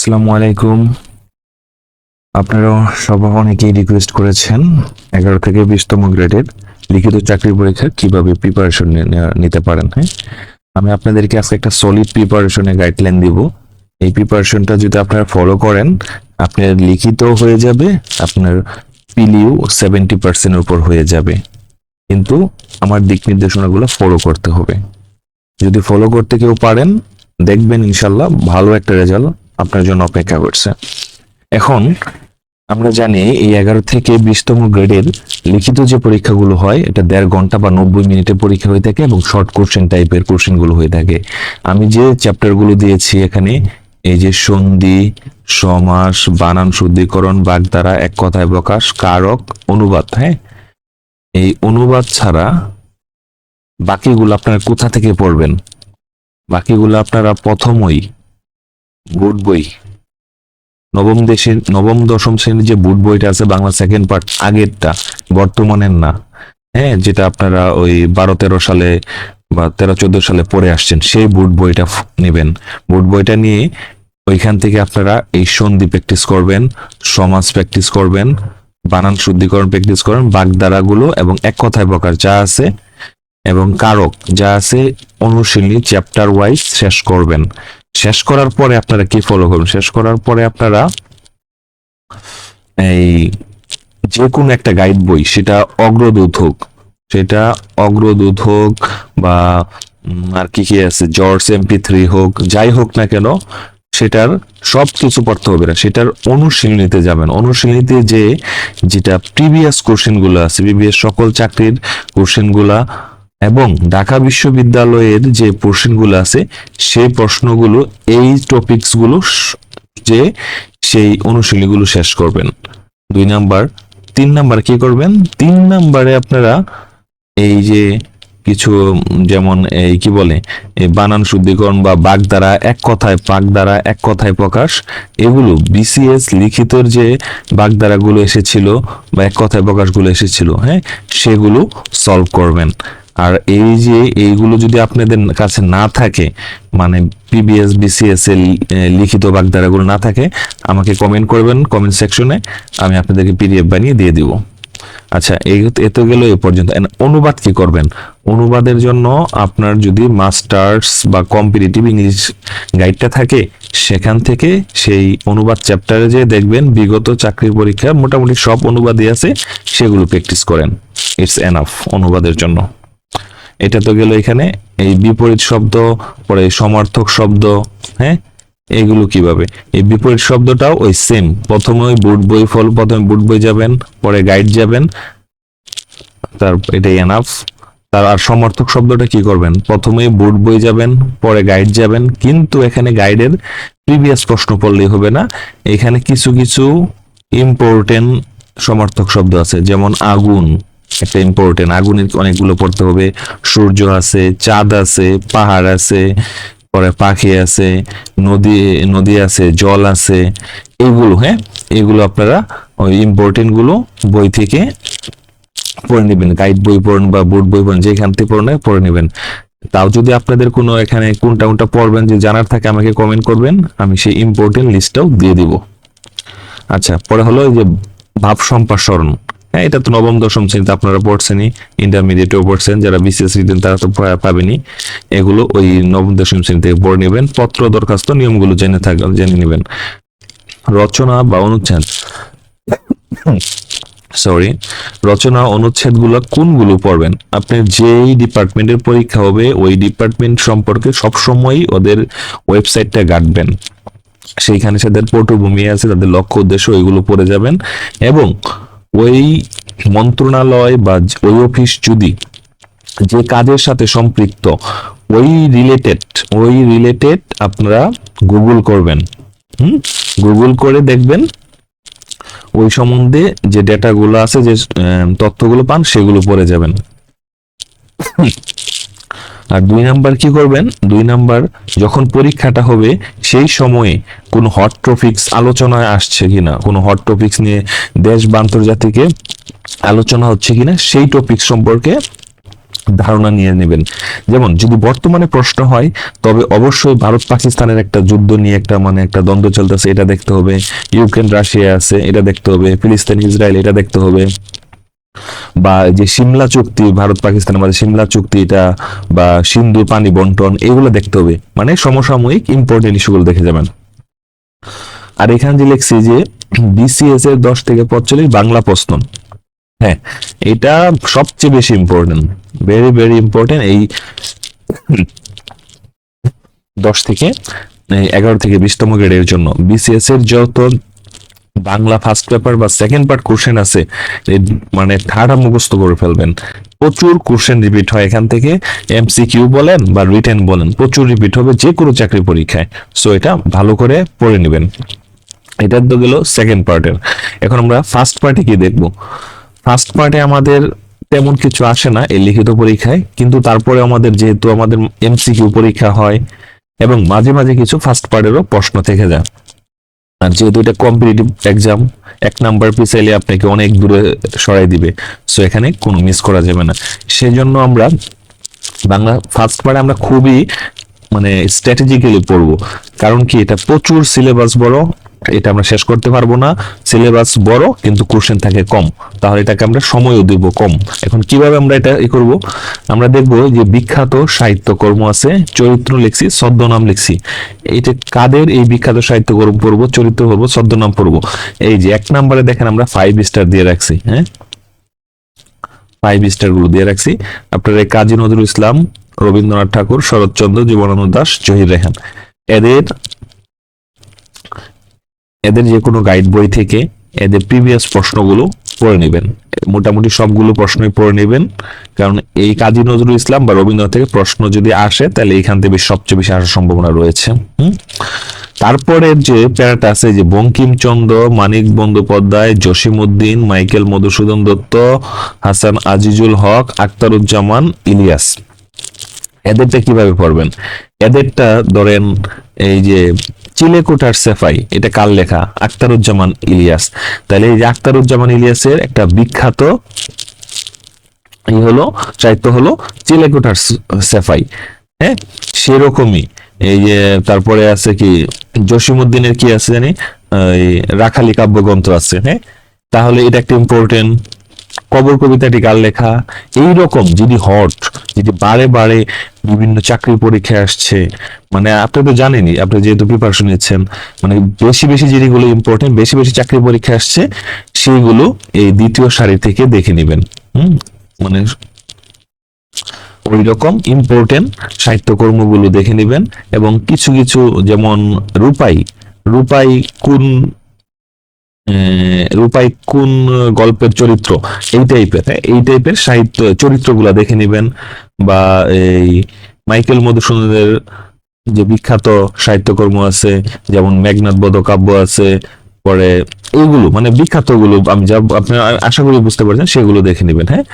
আসসালামু আলাইকুম। আপনারা সবাই অনেকেই রিকোয়েস্ট করেছেন এগারো থেকে বিশতম গ্রেডের লিখিত চাকরির পরীক্ষা কীভাবে প্রিপারেশন নিতে পারেন হ্যাঁ? আমি আপনাদেরকে আজকে একটা সলিড প্রিপারেশনের গাইডলাইন দিব। এই প্রিপারেশনটা যদি আপনারা ফলো করেন, আপনার লিখিত হয়ে যাবে, আপনার পিলিউ সেভেন্টি পার্সেন্টের উপর হয়ে যাবে। কিন্তু আমার দিক নির্দেশনাগুলো ফলো করতে হবে। যদি ফলো করতে কেউ পারেন, দেখবেন ইনশাল্লাহ ভালো একটা রেজাল্ট আপনার জন্য অপেক্ষা করছে। এখন আমরা জানি এই এগারো থেকে বিশতম গ্রেডের লিখিত যে পরীক্ষাগুলো হয়, এটা দেড় ঘণ্টা বা নব্বই মিনিটের পরীক্ষা হয়ে থাকে এবং শর্ট কোশ্চেন টাইপের কোশ্চেনগুলো হয়ে থাকে। আমি যে চ্যাপ্টারগুলো দিয়েছি এখানে, এই যে সন্ধি, সমাস, বানান শুদ্ধিকরণ, বাগধারা, এক কথায় প্রকাশ, কারক, অনুবাদ হ্যাঁ? এই অনুবাদ ছাড়া বাকিগুলো আপনারা কোথা থেকে পড়বেন? বাকিগুলো আপনারা প্রথমই বুট বই। নবম দেশের, নবম, দশম শ্রেণির যে বুট বইটা আছে, বাংলা সেকেন্ড পার্ট আগেরটা, বর্তমানের না। হ্যাঁ যেটা আপনারা ওই বারো, তেরো সালে বা তেরো, চোদ্দ সালে পড়ে আসছেন, সেই বুট বইটা নেবেন। বুট বইটা নিয়ে ওইখান থেকে আপনারা এই সন্ধি প্র্যাকটিস করবেন, সমাজ প্র্যাকটিস করবেন, বানান শুদ্ধিকরণ প্র্যাকটিস করবেন, বাগধারাগুলো এবং এক কথায় প্রকার যা আছে এবং কারক যা আছে অনুশীলনী চ্যাপ্টার ওয়াইজ শেষ করবেন। শেষ করার পরে আপনারা কি ফলো করবেন শেষ করার পরে আপনারা এই যে কোনো একটা গাইড বই, সেটা অগ্রদূত হোক, সেটা অগ্রদূত হোক বা আর কি কি আছে জর্জ এমপি থ্রি হোক, যাই হোক না কেন, সেটার সব কিছু পড়তে হবে না। সেটার অনুশীলনীতে যাবেন। অনুশীলনীতে যে, যেটা প্রিভিয়াস কোশ্চেনগুলো আছে প্রিভিয়াস সকল চাকরির কোশ্চেনগুলা এবং ঢাকা বিশ্ববিদ্যালয়ের যে প্রশ্নগুলো আছে, সেই প্রশ্নগুলো, এই টপিকসগুলো যে সেই অনুশীলনীগুলো শেষ করবেন। দুই নাম্বার। তিন নাম্বার কি করবেন? তিন নাম্বারে আপনারা এই যে কিছু, যেমন এই কি বলে বানান শুদ্ধিকরণ বা বাক দ্বারা এক কথায় দ্বারা এক কথায় প্রকাশ, এগুলো বিসিএস লিখিতর যে বাক দ্বারাগুলো এসেছিল বা এক কথায় প্রকাশগুলো এসেছিল হ্যাঁ সেগুলো সলভ করবেন। আর এই যে এইগুলো যদি আপনাদের কাছে না থাকে মানে পিবিএস বিসিএস এর লিখিত বাগধারাগুলো না থাকে, আমাকে কমেন্ট করবেন কমেন্ট সেকশনে আমি আপনাদেরকে পিডিএফ বানিয়ে দিয়ে দিব। আচ্ছা এত গেল এ পর্যন্ত। অনুবাদ কি করবেন? অনুবাদের জন্য আপনার যদি মাস্টার্স বা কম্পিটিটিভ ইংলিশ গাইডটা থাকে, সেখান থেকে সেই অনুবাদ চ্যাপ্টারে যে দেখবেন, বিগত চাকরির পরীক্ষা মোটামুটি সব অনুবাদই আছে, সেগুলো প্র্যাকটিস করেন। ইটস এনাফ অনুবাদের জন্য। এটা তো গেল এখানে। এই বিপরীত শব্দ, পরে সমার্থক শব্দ হ্যাঁ? এগুলো কীভাবে? এই বিপরীত শব্দটাও ওই সেম প্রথমে ওই বুট বই ফল, প্রথমে বুট বই যাবেন, পরে গাইড যাবেন। তার, এটাই এনাফ তার, আর সমর্থক শব্দটা কি করবেন? প্রথমে বুট বই যাবেন, পরে গাইড যাবেন। কিন্তু এখানে গাইডের প্রিভিয়াস প্রশ্ন পড়লেই হবে না। এখানে কিছু কিছু ইম্পর্টেন্ট সমর্থক শব্দ আছে, যেমন আগুন। একটা ইম্পর্টেন্ট আগুনের অনেকগুলো পড়তে হবে। সূর্য আছে, চাঁদ আছে, পাহাড় আছে, পরে পাখি আছে, নদী নদী আছে, জল আছে। এইগুলো হ্যাঁ? এগুলো আপনারা ওই ইম্পর্টেন্টগুলো বই থেকে পড়ে নেবেন। গাইড বই পড়েন বা বোর্ড বই পড়েন, যেখান থেকে পড়েন পড়ে নেবেন। তাও যদি আপনাদের কোনো এখানে কোনটা কোনটা পড়বেন যে জানার থাকে আমাকে কমেন্ট করবেন, আমি সেই ইম্পর্টেন্ট লিস্টটাও দিয়ে দিব। আচ্ছা পরে হলো যে ভাব সম্প্রসারণ হ্যাঁ এটা তো নবম, দশম শ্রেণীতে আপনারা পড়ছেনই ইন্টারমিডিয়েটেও পড়ছেন, যারা বিসিএস রিটেন তারা তো পা- পাবেনই। এগুলো ওই নবম, দশম শ্রেণি থেকে পড়ে নেবেন, পত্র দরখাস্ত, নিয়মগুলো জেনে থাক জেনে নেবেন। রচনা বা অনুচ্ছেদ। সরি রচনা, অনুচ্ছেদগুলো কোনগুলো পড়বেন? আপনি যেই ডিপার্টমেন্টের পরীক্ষা হবে, ওই ডিপার্টমেন্ট সম্পর্কে সবসময়ই ওদের ওয়েবসাইটটা ঘাটবেন সেইখানে তাদের পটভূমি আছে, তাদের লক্ষ্য, উদ্দেশ্য, ওইগুলো পড়ে যাবেন। এবং ওই মন্ত্রণালয় বা ওই অফিস যদি যে কাজের সাথে সম্পৃক্ত, ওই রিলেটেড ওই রিলেটেড আপনারা গুগল করবেন। হুম? গুগল করে দেখবেন ওই সম্বন্ধে যে ডেটাগুলো আছে, যে তথ্যগুলো পান, সেগুলো পড়ে যাবেন। আর দুই নাম্বার কি করবেন? দুই নাম্বার যখন পরীক্ষাটা হবে, সেই সময়ে কোন হট টপিক্স আলোচনায় আসছে কিনা, কোন হট টপিক্স নিয়ে দেশ বা আন্তর্জাতিকে আলোচনা হচ্ছে কিনা, সেই টপিক সম্পর্কে ধারণা নিয়ে নেবেন। যেমন, যদি বর্তমানে প্রশ্ন হয়, তবে অবশ্যই ভারত পাকিস্তানের একটা যুদ্ধ নিয়ে একটা মানে একটা দ্বন্দ্ব চলতেছে। এটা দেখতে হবে। ইউক্রেন, রাশিয়া আছে, এটা দেখতে হবে। ফিলিস্তিন, ইসরায়েল, এটা দেখতে হবে। বা যে সিমলা চুক্তি, ভারত পাকিস্তানের মাঝে সিমলা চুক্তি, এটা বা সিন্ধু পানি বন্টন, এগুলো দেখতে হবে। মানে সমসাময়িক ইম্পর্টেন্ট ইস্যুগুলো দেখে যাবেন। আর এখানে যে লিখছি যে বিসিএস এর দশ থেকে পঁয়তাল্লিশ বাংলা প্রশ্ন। হ্যাঁ এটা সবচেয়ে বেশি ইম্পর্টেন্ট ভেরি ভেরি ইম্পর্টেন্ট এই দশ থেকে এগারো থেকে বিশতম গ্রেডের জন্য। বিসিএস এর যত বাংলা ফার্স্ট পেপার বা সেকেন্ড পার্ট কোশ্চেন আছে মানে ঠাড়া মুখস্থ করে ফেলবেন। প্রচুর কোশ্চেন রিপিট হয় এখান থেকে এমসিকিউ বলেন বা রিটেন বলেন, প্রচুর রিপিট হবে যে কোনো চাকরি পরীক্ষায়। সো এটা ভালো করে পড়ে নেবেন। এটা তো গেল সেকেন্ড পার্টের এখন আমরা ফার্স্ট পার্টে কি দেখব। ফার্স্ট পার্টে আমাদের তেমন কিছু আসে না এই লিখিত পরীক্ষায়, কিন্তু তারপরে আমাদের যেহেতু আমাদের এমসিকিউ পরীক্ষা হয়, এবং মাঝে মাঝে কিছু ফার্স্ট পার্টেরও প্রশ্ন থেকে যায়। আর যেহেতু এটা কম্পিটিটিভ এক্সাম এক নাম্বার পিস পিছাইলে আপনাকে অনেক দূরে সরাই দিবে। সো এখানে কোনো মিস করা যাবে না। সেই জন্য আমরা বাংলা ফার্স্ট পারে আমরা খুবই মানে স্ট্র্যাটেজিক্যালি পড়ব। কারণ কি? এটা প্রচুর সিলেবাস বড় এটা আমরা শেষ করতে পারব না। সিলেবাস বড়, কিন্তু কোশ্চেন থাকে কম। তাহলে এটাকে আমরা সময়ও দিব কম। এখন কীভাবে আমরা এটা ই করব? আমরা দেখব যে বিখ্যাত সাহিত্যকর্ম আছে, চরিত্র লিখছি, ছদ্মনাম লিখছি। এইটা কাদের এই বিখ্যাত সাহিত্যকর্ম পড়ব, চরিত্র পড়ব, ছদ্মনাম পড়ব? এই যে এক নম্বরে দেখেন আমরা ফাইভ স্টার দিয়ে রাখছি হ্যাঁ? ফাইভ স্টারগুলো দিয়ে রাখছি। আপনার কাজী নজরুল ইসলাম, রবীন্দ্রনাথ ঠাকুর, শরৎচন্দ্র, জীবনানন্দ দাস, জহির রেহান। এদের এদের যে কোনো গাইড বই থেকে এদের প্রিভিয়াস প্রশ্নগুলো পড়ে নেবেন। মোটামুটি সবগুলো প্রশ্নই পড়ে নেবেন। কারণ এই কাজী নজরুল ইসলাম বা রবীন্দ্রনাথ থেকে প্রশ্ন যদি আসে, তাহলে এখান থেকে সবচেয়ে বেশি আসার সম্ভাবনা রয়েছে। হুম? তারপরের যে প্যারাটা আছে, যে বঙ্কিমচন্দ্র, মানিক বন্দ্যোপাধ্যায়, জসিমউদ্দিন, মাইকেল মধুসূদন দত্ত, হাসান আজিজুল হক, আখতারুজ্জামান, ইলিয়াস। এদেরটা কীভাবে পড়বেন? এদেরটা ধরেন এই যে চিলেকোটার সেফাই, এটা কার লেখা? আখতারুজ্জামান ইলিয়াস। তাহলে এই যে আখতারুজ্জামান ইলিয়াসের একটা বিখ্যাত হলো, সাহিত্য হলো চিলেকোটার সেফাই। হ্যাঁ? সেরকমই। এই যে তারপরে আছে কি, জসিমউদ্দিনের কি আছে জানি? রাখালি কাব্যগ্রন্থ আছে হ্যাঁ? তাহলে এটা একটা ইম্পর্টেন্ট কবর কবিতাটি কার লেখা এই রকম যদি হট যদি বারে বারে বিভিন্ন চাকরি পরীক্ষায় আসছে মানে আপনি তো জানেনই, আপনি যেহেতু প্রিপারেশন নিচ্ছেন মানে বেশি বেশি যেগুলো ইম্পর্টেন্ট বেশি বেশি চাকরি পরীক্ষা আসছে সেইগুলো এই দ্বিতীয় সারি থেকে দেখে নেবেন, হুম? মানে ওই রকম ইম্পর্টেন্ট সাহিত্যকর্মগুলো দেখে নেবেন, এবং কিছু কিছু যেমন রূপাই রূপাই কোন রূপাই কোন গল্পের চরিত্র? এই টাইপের হ্যাঁ, এই টাইপের সাহিত্য চরিত্রগুলা দেখে নেবেন বা এই মাইকেল মধুসূদনের যে বিখ্যাত সাহিত্যকর্ম আছে যেমন মেঘনাথ বধ কাব্য আছে পরে এইগুলো মানে বিখ্যাতগুলো আমি যা আপনি আশা করি বুঝতে পারছেন সেগুলো দেখে নেবেন হ্যাঁ?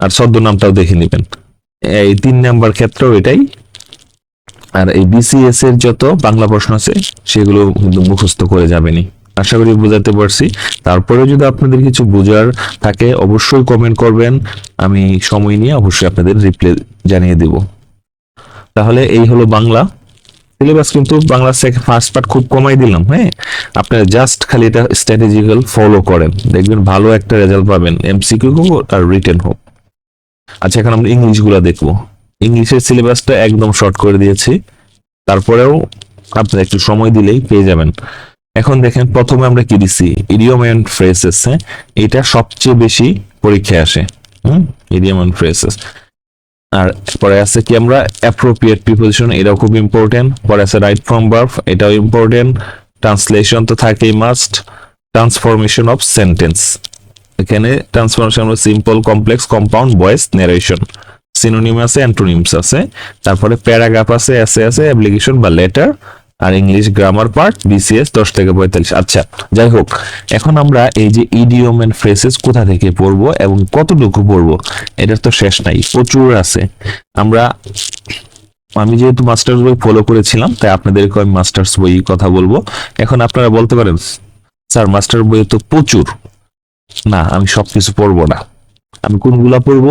আর ছদ্মনামটাও দেখে নেবেন। এই তিন নাম্বার ক্ষেত্রেও এটাই। আর এই বিসিএস এর যত বাংলা প্রশ্ন আছে সেগুলো কিন্তু মুখস্থ করে যাবেনি আশা করি বোঝাতে পারছি। তারপরে যদি আপনাদের কিছু বোঝার থাকে, অবশ্যই কমেন্ট করবেন। আমি সময় নিয়ে অবশ্যই আপনাদের রিপ্লাই জানিয়ে দেব। তাহলে এই হলো বাংলা। সিলেবাস কিন্তু বাংলা ফার্স্ট পার্ট খুব কমাই দিলাম হ্যাঁ? আপনারা জাস্ট খালি এটা স্ট্র্যাটেজিক্যাল ফলো করেন। দেখবেন ভালো একটা রেজাল্ট পাবেন। এমসিকিউ হোক আর রিটেন হোক। আচ্ছা এখন আমরা ইংলিশগুলা দেখব। ইংলিশের সিলেবাসটা একদম শর্ট করে দিয়েছি। তারপরেও আপনারা একটু সময় দিলেই পেয়ে যাবেন। এখন দেখেন প্রথমে আমরা কি দিছি? ইডিয়ম এন্ড ফ্রেসেস হ্যাঁ? এটা সবচেয়ে বেশি পরীক্ষায় আসে, হুম? ইডিয়ম এন্ড ফ্রেসেস আর পরে আছে কি আমরা অ্যাপ্রোপ্রিয়েট প্রিপোজিশন এটাও খুব ইম্পর্টেন্ট পরে আছে রাইট ফ্রম ভার্ব এটাও ইম্পর্টেন্ট ট্রান্সলেশন তো থাকেই মাস্ট ট্রান্সফরমেশন অফ সেন্টেন্স এখানে ট্রান্সফরমেশন হলো simple complex compound voice narration synonym আছে অ্যান্টোনিমস আছে। তারপরে প্যারাগ্রাফ আছে এসে আছে অ্যাপ্লিকেশন বা লেটার আর ইংলিশ গ্রামার পার্ট বিসিএস দশ থেকে পঁয়তাল্লিশ। আচ্ছা যাই হোক, এখন আমরা এই যে ইডিওম এন্ড ফ্রেসেস কোথা থেকে পড়ব এবং কতটুকু পড়ব, এটার তো শেষ নাই, প্রচুর আছে। আমরা, আমি যেহেতু মাস্টার্স বই ফলো করেছিলাম, তাই আপনাদেরকে আমি মাস্টার্স বই কথা বলব। এখন আপনারা বলতে পারেন, স্যার মাস্টার বই তো প্রচুর। না, আমি সবকিছু পড়ব না। আমি কোনগুলা পড়ব?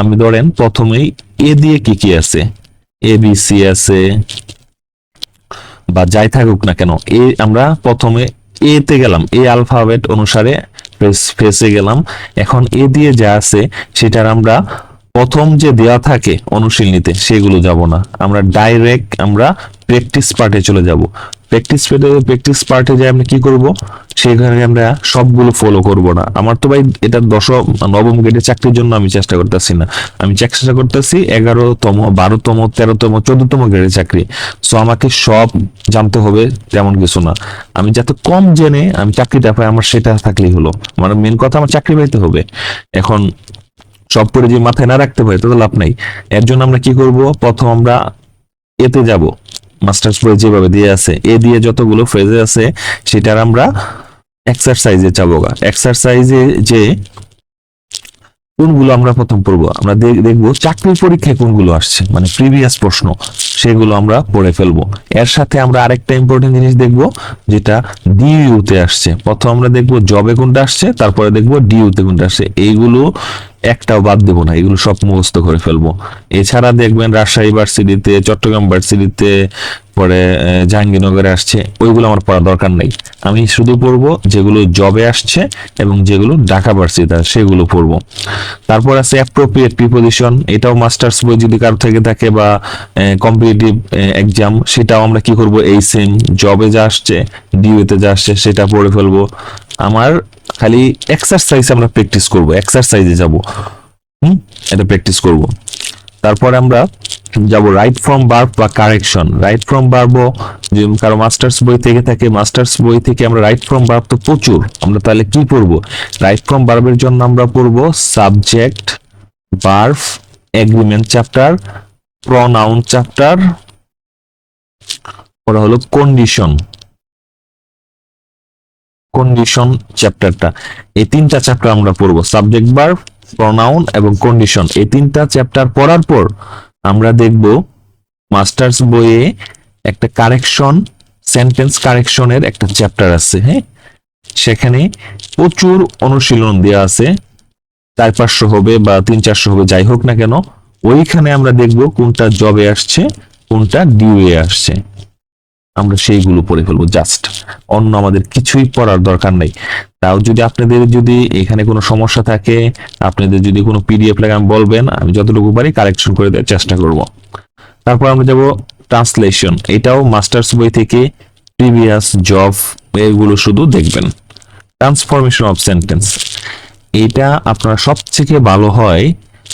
আমি ধরেন প্রথমেই এ দিয়ে কি কি আছে? এ, বি, সি আছে বা যাই থাকুক না কেন, এ আমরা প্রথমে এ তে গেলাম, এ আলফাবেট অনুসারে ফেসে গেলাম। এখন এ দিয়ে যা আছে, সেটার আমরা প্রথম যে দেওয়া থাকে অনুশীলনীতে, সেগুলো যাব না। আমরা ডাইরেক্ট আমরা প্র্যাকটিস পার্টে চলে যাব। প্র্যাকটিস পার্টে প্র্যাকটিস পার্টে যে আমরা কি করব? সেখানে আমরা সবগুলো ফলো করব না। আমার তো ভাই এটা দশম, নবম গ্রেডে চাকরির জন্য আমি চেষ্টা করতেছি না। আমি চেষ্টা করতেছি এগারোতম, বারোতম, তেরোতম, চোদ্দতম গ্রেডের চাকরি। সো আমাকে সব জানতে হবে তেমন কিছু না। আমি যাতে কম জেনে আমি চাকরিটা পাই, আমার সেটা থাকলেই হলো। আমার মেন কথা, আমার চাকরি পাইতে হবে। এখন সব করে যে মাথায় না রাখতে পারি, তাতে লাভ নাই। এর জন্য আমরা কি করব? প্রথম আমরা এতে যাব। মাস্টার্স বই যেভাবে দিয়ে আছে, এ দিয়ে যতগুলো ফ্রেজে আছে, সেটার আমরা এক্সারসাইজে যাব গা। এক্সারসাইজে যে কোনগুলো আমরা প্রথম পড়ব? আমরা দেখ- দেখব চাকরির পরীক্ষায় কোনগুলো আসছে মানে প্রিভিয়াস প্রশ্ন, সেগুলো আমরা পড়ে ফেলব। এর সাথে আমরা আরেকটা ইম্পর্টেন্ট জিনিস দেখব, যেটা ডিইউতে আসছে। প্রথম আমরা দেখব জবে কোনটা আসছে, তারপরে দেখব ডিইউতে কোনটা আসছে। এইগুলো একটাও বাদ দেবো না এগুলো সব মুখস্থ করে ফেলব। এছাড়া দেখবেন রাজশাহী ভার্সিটিতে চট্টগ্রাম ভার্সিটিতে পরে জাহাঙ্গীরনগরে আসছে ওইগুলো আমার পড়া দরকার নেই। আমি শুধু পড়ব যেগুলো জবে আসছে এবং যেগুলো ঢাকা ভার্সিটিতে আসছে, সেগুলো পড়ব। তারপর আছে অ্যাপ্রোপ্রিয়েট প্রিপোজিশন এটাও মাস্টার্স বই যদি কারও থেকে থাকে বা কম্পিটিটিভ এক্সাম সেটাও আমরা কি করব? এই সেম জবে যা আসছে ডিউতে যা আসছে সেটা পড়ে ফেলব। আমার খালি এক্সারসাইজ আমরা প্র্যাকটিস করব এক্সারসাইজে যাব। হুম? এটা প্র্যাকটিস করব। তারপরে আমরা যাব রাইট ফ্রম বার্ব বা কারেকশন রাইট ফ্রম বার্বও যে কারও মাস্টার্স বই থেকে থাকে মাস্টার্স বই থেকে আমরা রাইট ফ্রম বার্ব তো প্রচুর। আমরা তাহলে কি পড়ব? রাইট ফ্রম বার্বের জন্য আমরা পড়ব subject verb agreement chapter pronoun chapter ওরা হলো কন্ডিশন কন্ডিশন চ্যাপ্টারটা এই তিনটা চ্যাপ্টার আমরা পড়ব। সাবজেক্ট ভার্ব প্রনাউন এবং কন্ডিশন এই তিনটা চ্যাপ্টার পড়ার পর আমরা দেখব মাস্টার্স বইয়ে একটা কারেকশন সেন্টেন্স কারেকশনের একটা চ্যাপ্টার আছে হ্যাঁ? সেখানে প্রচুর অনুশীলন দেওয়া আছে। চার পাঁচশো হবে বা তিন চারশো হবে, যাই হোক না কেন, ওইখানে আমরা দেখব কোনটা জবে আসছে, কোনটা ডিউয়ে আসছে। আমরা সেইগুলো পড়ে ফেলব জাস্ট অন্য আমাদের কিছুই পড়ার দরকার নেই। তাও যদি আপনাদের যদি এখানে কোনো সমস্যা থাকে, আপনাদের যদি কোনো পিডিএফ লাগে, আমি বলবেন, আমি যতটুকু পারি কালেকশন করে দেওয়ার চেষ্টা করব। তারপর আমরা যাব ট্রান্সলেশন এটাও মাস্টার্স বই থেকে প্রিভিয়াস জব এগুলো শুধু দেখবেন। ট্রান্সফরমেশন অফ সেন্টেন্স এটা আপনার সবথেকে ভালো হয়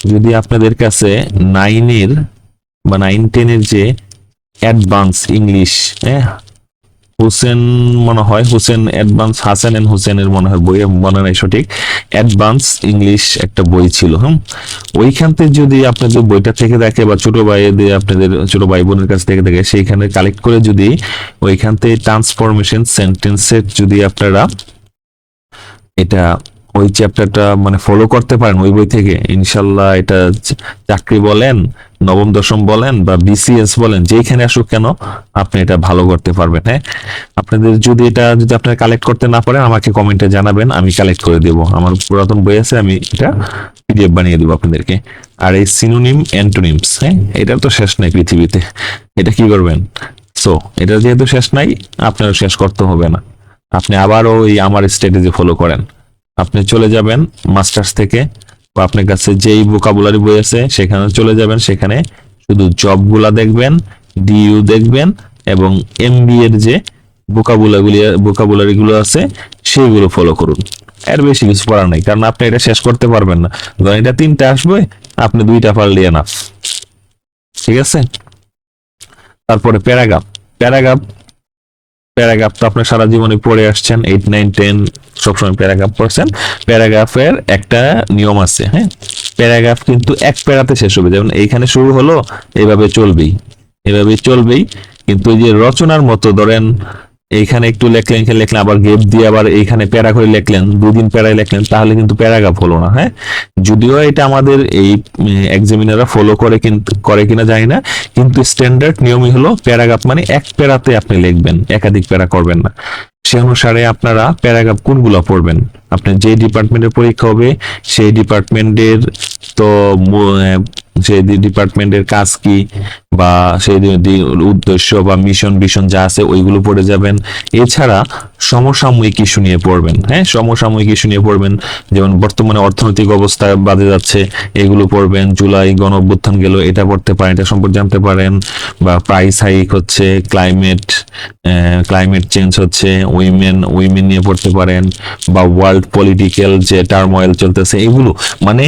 যদি আপনাদের কাছে নাইনের বা নাইন টেনের যে অ্যাডভান্স ইংলিশ হ্যাঁ হোসেন মনে হয়, হোসেন অ্যাডভান্স হাসান এন্ড হোসেনের মনে হয় বই মনে নাই সঠিক। অ্যাডভান্স ইংলিশ একটা বই ছিল, হুম? ওইখান থেকে যদি আপনাদের বইটা থেকে দেখে বা ছোট ভাইদের, আপনাদের ছোট ভাই বোনের কাছ থেকে দেখে, সেইখানে কালেক্ট করে যদি ওইখান থেকে ট্রান্সফরমেশন সেন্টেন্সের যদি আপনারা এটা ওই চ্যাপ্টারটা মানে ফলো করতে পারেন, ওই বই থেকে, ইনশাল্লাহ এটা চাকরি বলেন নবম, দশম বলেন বা বিসিএস বলেন যেখানে আসুক কেন, আপনি এটা ভালো করতে পারবেন হ্যাঁ? আপনাদের যদি এটা যদি আপনারা কালেক্ট করতে না পারেন, আমাকে কমেন্টে জানাবেন, আমি কালেক্ট করে দেব। আমার পুরাতন বই আছে, আমি এটা পিডিএফ বানিয়ে দেবো আপনাদেরকে। আর এই সিনোনিম অ্যান্টোনিমস হ্যাঁ? এটা তো শেষ নাই পৃথিবীতে। এটা কি করবেন? সো এটা যেহেতু শেষ নাই আপনার শেষ করতে হবে না। আপনি আবারও ওই আমার স্ট্র্যাটেজি ফলো করেন। আপনি চলে যাবেন মাস্টার্স থেকে বা আপনার কাছে যেই ভোকাবুলারি বই আছে, সেখানে চলে যাবেন। সেখানে শুধু জবগুলা দেখবেন ডিইউ দেখবেন এবং এমবি এর যে ভোকাবুলাগুলি ভোকাবুলারি গুলো আছে সেইগুলো ফলো করুন। এর বেশি কিছু পড়ার নাই, কারণ আপনি এটা শেষ করতে পারবেন না। ধরেন এটা তিনটা আসবে, আপনি দুইটা পারলে এনাফ ঠিক আছে? তারপরে প্যারাগ্রাফ প্যারাগ্রাফ প্যারাগ্রাফ তো আপনার সারা জীবনে পড়ে আসছেন এইট নাইন টেন সবসময় প্যারাগ্রাফ পড়ছেন। প্যারাগ্রাফের একটা নিয়ম আছে হ্যাঁ? প্যারাগ্রাফ কিন্তু এক প্যারাতে শেষ হবে। যেমন এইখানে শুরু হলো এইভাবে চলবেই। এভাবে চলবেই। কিন্তু ওই যে রচনার মতো, ধরেন এইখানে একটু লেখলেন, এখানে লেখলেন, আবার গেপ দিয়ে আবার এইখানে প্যারা করে লেখলেন, দুদিন প্যারায় লেখলেন, তাহলে কিন্তু প্যারাগ্রাফ হলো না হ্যাঁ? যদিও এটা আমাদের এই এক্সামিনাররা ফলো করে কিন্তু করে কিনা জানি না, কিন্তু স্ট্যান্ডার্ড নিয়মই হলো, প্যারাগ্রাফ মানে এক প্যারাতে আপনি লিখবেন, একাধিক প্যারা করবেন না। সে অনুসারে আপনারা প্যারাগ্রাফ কোনগুলো পড়বেন? আপনার যে ডিপার্টমেন্টের পরীক্ষা হবে সেই ডিপার্টমেন্টের তো সেই ডিপার্টমেন্টের কাজ কি বা সেই উদ্দেশ্য বা মিশন ভিশন যা আছে ওইগুলো পড়ে যাবেন। এছাড়া সমসাময়িক ইস্যু নিয়ে পড়বেন হ্যাঁ? সমসাময়িক ইস্যু নিয়ে পড়বেন। যেমন বর্তমানে অর্থনৈতিক অবস্থা বাদে যাচ্ছে, এগুলো পড়বেন। জুলাই গণ অভ্যুত্থান গেল, এটা পড়তে পারেন, এটা সম্পর্কে জানতে পারেন। বা প্রাইস হাইক হচ্ছে ক্লাইমেট ক্লাইমেট চেঞ্জ হচ্ছে উইমেন উইমেন নিয়ে পড়তে পারেন। বা ওয়ার্ল্ড পলিটিক্যাল যে টার্ময়েল চলতেছে, এগুলো। মানে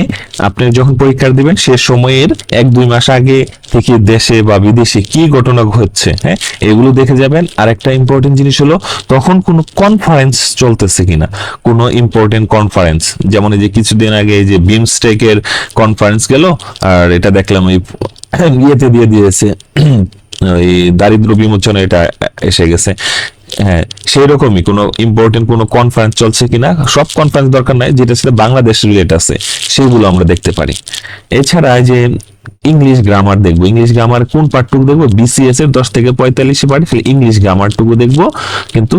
আপনি যখন পরীক্ষা দিবেন, সে সময়ের এক, দুই মাস আগে থেকে দেশে বা বিদেশে কি ঘটনা ঘটছে হ্যাঁ এগুলো দেখে যাবেন। আর একটা ইম্পর্টেন্ট জিনিস হলো, তখন কোনো কনফারেন্স চলতেছে কিনা? কোনো ইম্পর্টেন্ট কনফারেন্স যেমন এই যে কিছুদিন আগে এই যে বিমস্টেকের কনফারেন্স গেল, আর এটা দেখলাম ওই ইয়েতে দিয়ে দিয়েছে, ওই দারিদ্র বিমোচন এটা এসে গেছে। হ্যাঁ সেই রকমই কোনো ইম্পর্টেন্ট কোনো কনফারেন্স চলছে কিনা, সব কনফারেন্স দরকার নাই, যেটা ছিল বাংলাদেশ রিলেট আছে সেগুলো আমরা দেখতে পারি। এছাড়া যে ইংলিশ গ্রামার দেখব ইংলিশ গ্রামার কোন পার্টটুকু দেখব? বিসিএস এর দশ থেকে পঁয়তাল্লিশ পার্ট ইংলিশ গ্রামারটুকু দেখব, কিন্তু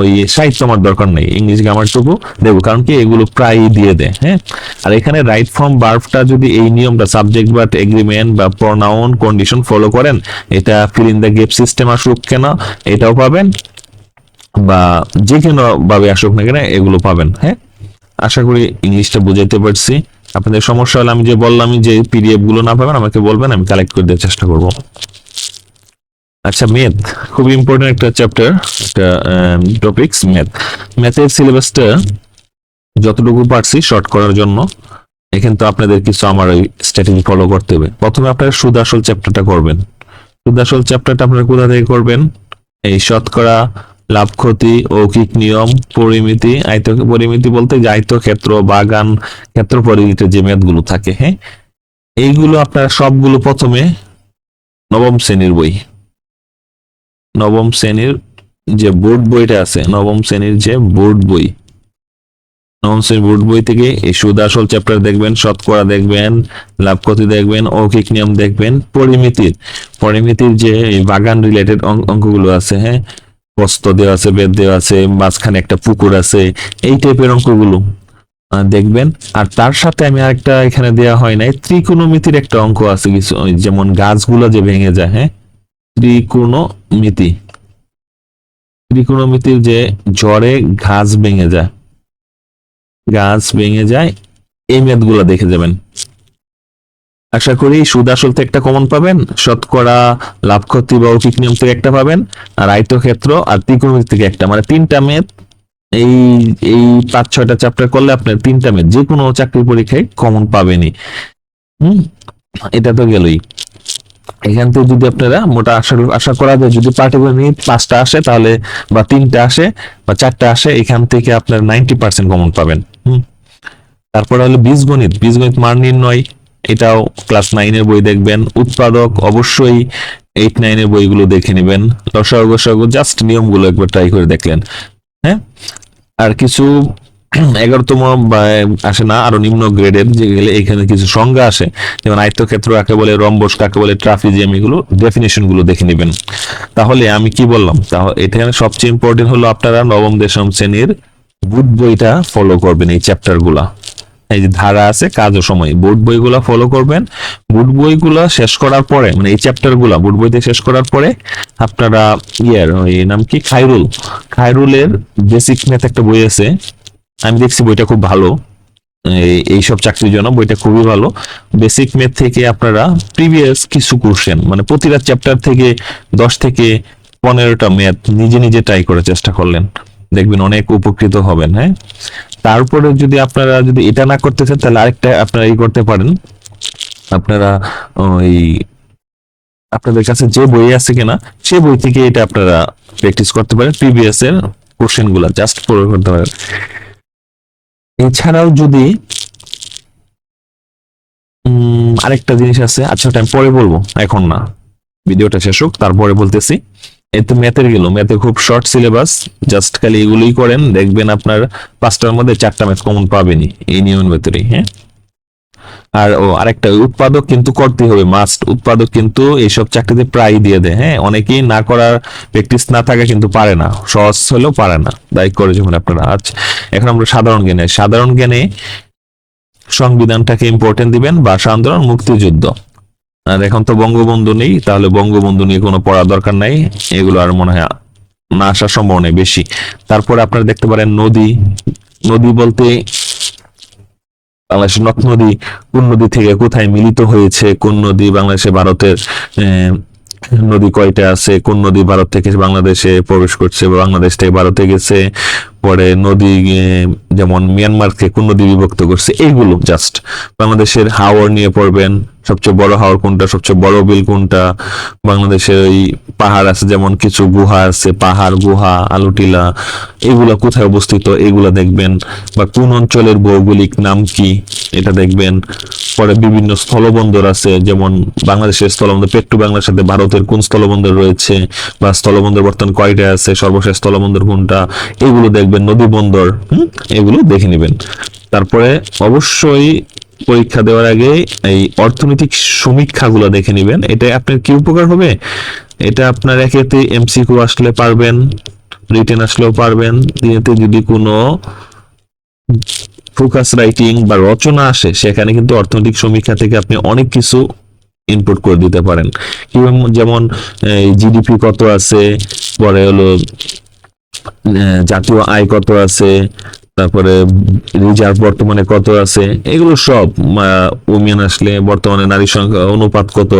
ওই সাহিত্য আমার দরকার নেই ইংলিশ গ্রামারটুকু দেখব, কারণ কি এগুলো প্রায়ই দিয়ে দেয় হ্যাঁ? আর এখানে রাইট ফর্ম বার্বটা যদি এই নিয়মটা সাবজেক্ট বাট এগ্রিমেন্ট বা প্রনাউন কন্ডিশন ফলো করেন, এটা fill in the gap system আসুক কেন, এটাও পাবেন। বা যে কোনো ভাবে আসুক না কেন এগুলো পাবেন হ্যাঁ? আশা করি ইংলিশটা বুঝাইতে পারছি। আপনাদের সমস্যা হলে আমি যে বললাম যে পিডিএফগুলো না পাবেন, আমাকে বলবেন, আমি কালেক্ট করে দেওয়ার চেষ্টা করব। আচ্ছা ম্যাথ খুব ইম্পর্টেন্ট একটা চ্যাপ্টার একটা টপিকস ম্যাথ ম্যাথের সিলেবাসটা যতটুকু পারছি শর্ট করার জন্য, এখানে তো আপনাদের কিছু আমার ওই স্ট্র্যাটেজি ফলো করতে হবে। প্রথমে আপনারা সুদ আসল চ্যাপ্টারটা করবেন। সুদ আসল চ্যাপ্টারটা আপনারা কোথা থেকে করবেন? এই শতকরা লাভ ক্ষতি অৌকিক নিয়ম, পরিমিতি আয়ত পরিমিতি বলতে যে আয়তক্ষেত্র, বাগান, ক্ষেত্র পরিমিতির যে ম্যাথগুলো থাকে হ্যাঁ? এইগুলো আপনারা সবগুলো প্রথমে নবম শ্রেণির বই। নবম শ্রেণির যে বোর্ড বইটা আছে, নবম শ্রেণির যে বোর্ড বই। নবম শ্রেণির বোর্ড বই থেকে এই সুদ আসল চ্যাপ্টার দেখবেন, শতকরা দেখবেন লাভ ক্ষতি দেখবেন অৌকিক নিয়ম দেখবেন, পরিমিতির। পরিমিতির যে বাগান রিলেটেড অঙ্কগুলো আছে হ্যাঁ? প্রস্ত দেওয়া আছে বেদ দেওয়া আছে, মাঝখানে একটা পুকুর আছে, এই টাইপের অঙ্কগুলো। দেখবেন। আর তার সাথে আমি আরেকটা এখানে দেওয়া হয় নাই, ত্রিকোণমিতির একটা অঙ্ক আছে কিছু যেমন গাছগুলো যে ভেঙে যায় হ্যাঁ? ত্রিকোণমিতি। ত্রিকোণমিতির যে জ্বরে ঘাস ভেঙে যায়, গাছ ভেঙে যায়, এই ম্যাথগুলো দেখে যাবেন। আশা করি সুদ আসল থেকে একটা কমন পাবেন, শতকরা লাভ, ক্ষতি বা উচিত নিয়ম থেকে একটা পাবেন, আর আয়তক্ষেত্র আর ত্রিকোণমিতি থেকে একটা। মানে তিনটা ম্যাথ এই এই পাঁচ, ছয়টা চ্যাপ্টার করলে আপনার তিনটা ম্যাথ যে কোনো চাকরির পরীক্ষায় কমন পাবেনই। হুম, এটা তো গেলই। এখান থেকে যদি আপনারা মোটা আশা আশা করা যায়, যদি পার্টিকুলার পাঁচটা আসে, তাহলে বা তিনটা আসে বা চারটা আসে, এখান থেকে আপনার নাইনটি পার্সেন্ট কমন পাবেন। হুম, তারপরে হলো বীজগণিত। বীজগণিত মান নির্ণয়। এটাও ক্লাস নাইনের বই দেখবেন। উৎপাদক অবশ্যই এইট নাইনের বইগুলো দেখে নেবেন। লসাগু গসাগু জাস্ট নিয়মগুলো একবার ট্রাই করে দেখলেন। হ্যাঁ? আর কিছু এগারোতম আসে না, আরও নিম্ন গ্রেডের যে গেলে এখানে কিছু সংজ্ঞা আসে। যেমন আয়তক্ষেত্র কাকে বলে, রম্বস কাকে বলে, ট্রাফিজিয়াম এগুলো ডেফিনেশনগুলো দেখে নেবেন। তাহলে আমি কি বললাম? তাহলে এখানে সবচেয়ে ইম্পর্টেন্ট হলো আপনারা নবম, দশম শ্রেণির বুট বইটা ফলো করবেন এই চ্যাপ্টারগুলা। এই যে ধারা আছে, কাজ ও সময়। বোর্ড বইগুলা ফলো করবেন। বুট বইগুলা শেষ করার পরে মানে এই চ্যাপ্টারগুলা বুট বইতে শেষ করার পরে আপনারা ইয়ার, ওই নাম কি? খাইরুল খাইরুলের বেসিক ম্যাথ একটা বই আছে। আমি দেখছি বইটা খুব ভালো। এই- এইসব চাকরির জন্য বইটা খুবই ভালো। বেসিক ম্যাথ থেকে আপনারা প্রিভিয়াস কিছু কোশ্চেন মানে প্রতিটা চ্যাপ্টার থেকে দশ থেকে পনেরোটা ম্যাথ নিজে নিজে ট্রাই করার চেষ্টা করলেন। দেখবেন অনেক উপকৃত হবেন হ্যাঁ? তারপরে যদি আপনারা যদি এটা না করতে চান, তাহলে আরেকটা আপনারা এই করতে পারেন। আপনারা ওই আপনাদের কাছে যে বই আছে কিনা, সে বই থেকে এটা আপনারা প্র্যাকটিস করতে পারেন প্রিভিয়াস এর কোশ্চেনগুলা জাস্ট পড়ে করতে পারেন। এছাড়াও যদি আরেকটা জিনিস আছে আচ্ছা ওটা আমি পরে বলব, এখন না, ভিডিওটা শেষ হোক, তারপরে বলতেছি। এই তো ম্যাথের গেল ম্যাথে খুব শর্ট সিলেবাস জাস্ট খালি এগুলোই করেন, দেখবেন আপনার পাঁচটার মধ্যে চারটা ম্যাথ কমন পাবেনই, এই নিয়মের ভেতরেই হ্যাঁ? আর ও, আরেকটা, উৎপাদক কিন্তু করতে হবে মাস্ট উৎপাদক কিন্তু এইসব চাকরিতে প্রায় দিয়ে দেয় হ্যাঁ? অনেকেই না করার প্র্যাকটিস না থাকা কিন্তু পারে না, সহজ হলেও পারে না দায়িত্ব করে যখন আপনারা। আজ এখন আমরা সাধারণ জ্ঞানে সাধারণ জ্ঞানে সংবিধানটাকে ইম্পর্টেন্ট দিবেন, ভাষা আন্দোলন, মুক্তিযুদ্ধ। আর এখন তো বঙ্গবন্ধু নেই, তাহলে বঙ্গবন্ধু নিয়ে কোনো পড়ার দরকার নাই, এগুলো আর মনে হয় না আসার সম্ভাবনা বেশি। তারপরে আপনারা দেখতে পারেন নদী নদী বলতে বাংলাদেশের নদ নদী, কোন নদী থেকে কোথায় মিলিত হয়েছে, কোন নদী বাংলাদেশে, ভারতের নদী কয়টা আছে, কোন নদী ভারত থেকে বাংলাদেশে প্রবেশ করছে বাংলাদেশ থেকে ভারতে গেছে, পরে নদী যেমন মিয়ানমারকে কোন নদী বিভক্ত করছে এইগুলো জাস্ট বাংলাদেশের হাওর নিয়ে পড়বেন সবচেয়ে বড় হাওর কোনটা, সবচেয়ে বড় বিল কোনটা? বাংলাদেশের ওই পাহাড় আছে যেমন কিছু গুহা আছে, পাহাড়, গুহা, আলুটিলা, এগুলা কোথায় অবস্থিত? এগুলা দেখবেন। বা কোন অঞ্চলের ভৌগোলিক নাম কি? এটা দেখবেন। পরে বিভিন্ন স্থলবন্দর আছে, যেমন বাংলাদেশের স্থলবন্দর, পেট্টু বাংলার সাথে ভারতের কোন স্থলবন্দর রয়েছে? বা স্থলবন্দর বর্তমান কয়টা আছে? সর্বশেষ স্থলবন্দর কোনটা? এগুলো দেখবেন নদী বন্দর এগুলো দেখে নেবেন। তারপরে অবশ্যই পরীক্ষা দেওয়ার আগে এই অর্থনৈতিক সমীক্ষাগুলো দেখে নেবেন। এটা আপনার কি উপকার হবে? এটা আপনার একেতে এমসিকিউ আসলে পারবেন রিটেন আসলেও পারবেন। দ্বিতীয়তে যদি কোনো ফোকাস রাইটিং বা রচনা আসে, সেখানে কিন্তু অর্থনৈতিক সমীক্ষা থেকে আপনি অনেক কিছু ইনপুট করে দিতে পারেন। যেমন জিডিপি কত আছে, পরে হলো জাতীয় আয় কত আছে তারপরে রিজার্ভ বর্তমানে কত আছে, এগুলো সব উমিয়ান আসলে বর্তমানে নারী সংখ্যা, অনুপাত কত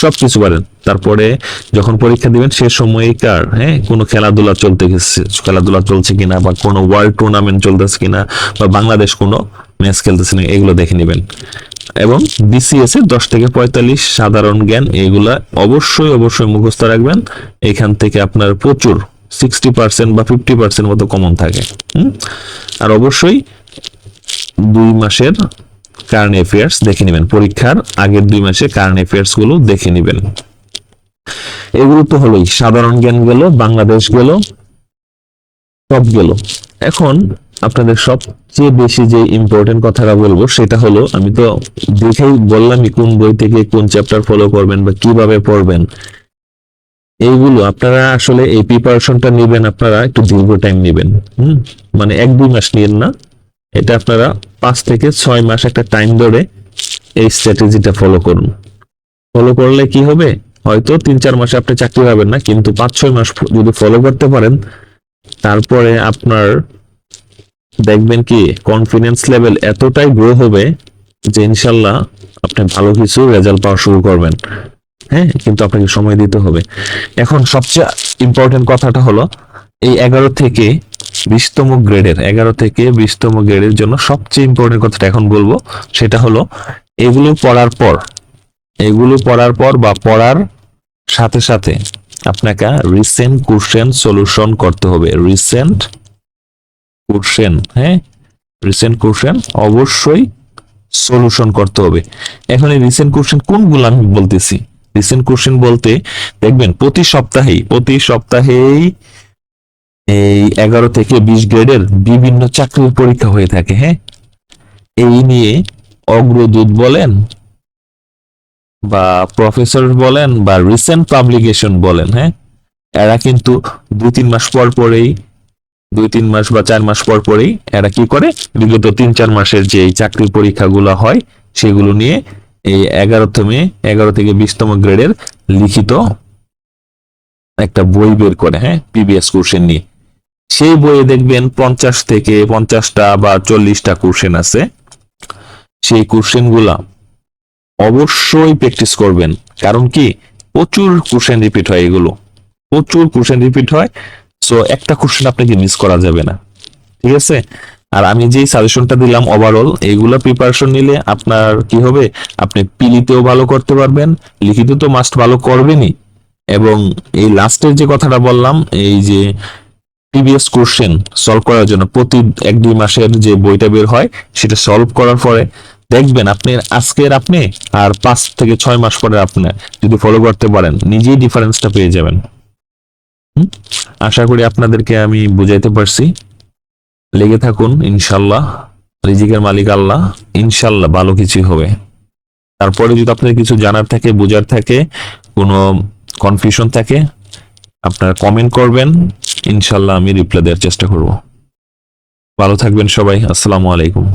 সব কিছু পারেন। তারপরে যখন পরীক্ষা দিবেন, সে সময়কার হ্যাঁ কোনো খেলাধুলা চলতে গেছে, খেলাধুলা চলছে কিনা বা কোনো ওয়ার্ল্ড টুর্নামেন্ট চলতেছে কিনা বা বাংলাদেশ কোনো ম্যাচ খেলতেছে না এগুলো দেখে নেবেন। এবং বিসিএস এর দশ থেকে পঁয়তাল্লিশ সাধারণ জ্ঞান, এগুলা অবশ্যই অবশ্যই মুখস্থ রাখবেন। এখান থেকে আপনার প্রচুর সিক্সটি পার্সেন্ট বা ফিফটি পার্সেন্ট মতো কমন থাকে? আর অবশ্যই দুই মাসের কারেন্ট অ্যাফেয়ার্স দেখে নেবেন, পরীক্ষার আগের দুই মাসের কারেন্ট অ্যাফেয়ার্সগুলো দেখে নেবেন। এগুলো তো হলোই, সাধারণ জ্ঞান গেল, বাংলাদেশ গেল, সব গেল। এখন আপনাদের সবচেয়ে বেশি যে ইম্পর্টেন্ট কথাটা বলব, সেটা হলো, আমি তো দেখেই বললামই কোন বই থেকে কোন চ্যাপ্টার ফলো করবেন বা কীভাবে পড়বেন। এইগুলো আপনারা আসলে এই প্রিপারেশনটা নেবেন, আপনারা একটু দীর্ঘ টাইম নেবেন। হুম? মানে এক, দুই মাস নিয়েন না। এটা আপনারা পাঁচ থেকে ছয় মাস একটা টাইম ধরে এই স্ট্র্যাটেজিটা ফলো করুন। ফলো করলে কি হবে? হয়তো তিন, চার মাসে আপনি চাকরি পাবেন না, কিন্তু পাঁচ, ছয় মাস যদি ফলো করতে পারেন, তারপরে আপনার দেখবেন কি কনফিডেন্স লেভেল এতটাই গ্রো হবে যে ইনশাল্লাহ আপনি ভালো কিছু রেজাল্ট পাওয়া শুরু করবেন। হ্যাঁ কিন্তু আপনাকে সময় দিতে হবে। এখন সবচেয়ে ইম্পর্টেন্ট কথাটা হলো, এই এগারো থেকে বিশতম গ্রেডের, এগারো থেকে বিশতম গ্রেডের জন্য সবচেয়ে ইম্পর্টেন্ট কথাটা এখন বলব, সেটা হলো, এগুলো পড়ার পর, এগুলো পড়ার পর বা পড়ার সাথে সাথে আপনাকে রিসেন্ট কোশ্চেন সলিউশন করতে হবে। রিসেন্ট কোশ্চেন হ্যাঁ রিসেন্ট কোশ্চেন অবশ্যই সলিউশন করতে হবে। এখন এই রিসেন্ট কোশ্চেন কোনগুলো আমি বলতেছি? রিসেন্ট কোশ্চেন বলতে, দেখবেন প্রতি সপ্তাহেই প্রতি সপ্তাহেই এই এগারো থেকে বিশ গ্রেডের বিভিন্ন চাকরির পরীক্ষা হয়ে থাকে হ্যাঁ? এই নিয়ে অগ্রদূত বলেন বা প্রফেসর বলেন বা রিসেন্ট পাবলিকেশন বলেন হ্যাঁ? এরা কিন্তু দুই তিন মাস পর পরেই দুই তিন মাস বা চার মাস পর পরেই এরা কি করে? বিগত তিন চার মাসের যে চাকরির পরীক্ষাগুলো হয়, সেগুলো নিয়ে এই এগারোতমে, এগারো থেকে বিশতম গ্রেডের লিখিত একটা বই বের করে হ্যাঁ পিবিএস কোশ্চেন নিয়ে। সেই বইয়ে দেখবেন পঞ্চাশ থেকে পঞ্চাশটা বা চল্লিশটা কোশ্চেন আছে। সেই কোশ্চেনগুলা অবশ্যই প্র্যাকটিস করবেন। কারণ কি? প্রচুর কোশ্চেন রিপিট হয় এগুলো। প্রচুর কোশ্চেন রিপিট হয়। সো একটা কোশ্চেন আপনাকে মিস করা যাবে না। ঠিক আছে? আর আমি যেই সাজেশনটা দিলাম ওভারঅল এইগুলো প্রিপারেশন নিলে আপনার কি হবে? আপনি পিলিতেও ভালো করতে পারবেন লিখিত তো মাস্ট ভালো করবেনই। এবং এই লাস্টের যে কথাটা বললাম, এই যে প্রিভিয়াস কোশ্চেন সলভ করার জন্য প্রতি এক দুই মাসের যে বইটা বের হয়, সেটা সলভ করার পরে দেখবেন আপনি, আজকের আপনি আর পাঁচ থেকে ছয় মাস পরে আপনি যদি ফলো করতে পারেন, নিজেই ডিফারেন্সটা পেয়ে যাবেন? আশা করি আপনাদেরকে আমি বুঝাইতে পারছি। লেগে থাকুন, ইনশাল্লাহ। রিজিকের মালিক আল্লাহ, ইনশাল্লাহ ভালো কিছুই হবে। তারপরে যদি আপনার কিছু জানার থাকে, বোঝার থাকে, কোনো কনফিউশন থাকে, আপনারা কমেন্ট করবেন, ইনশাল্লাহ আমি রিপ্লাই দেওয়ার চেষ্টা করব। ভালো থাকবেন সবাই, আসসালামু আলাইকুম।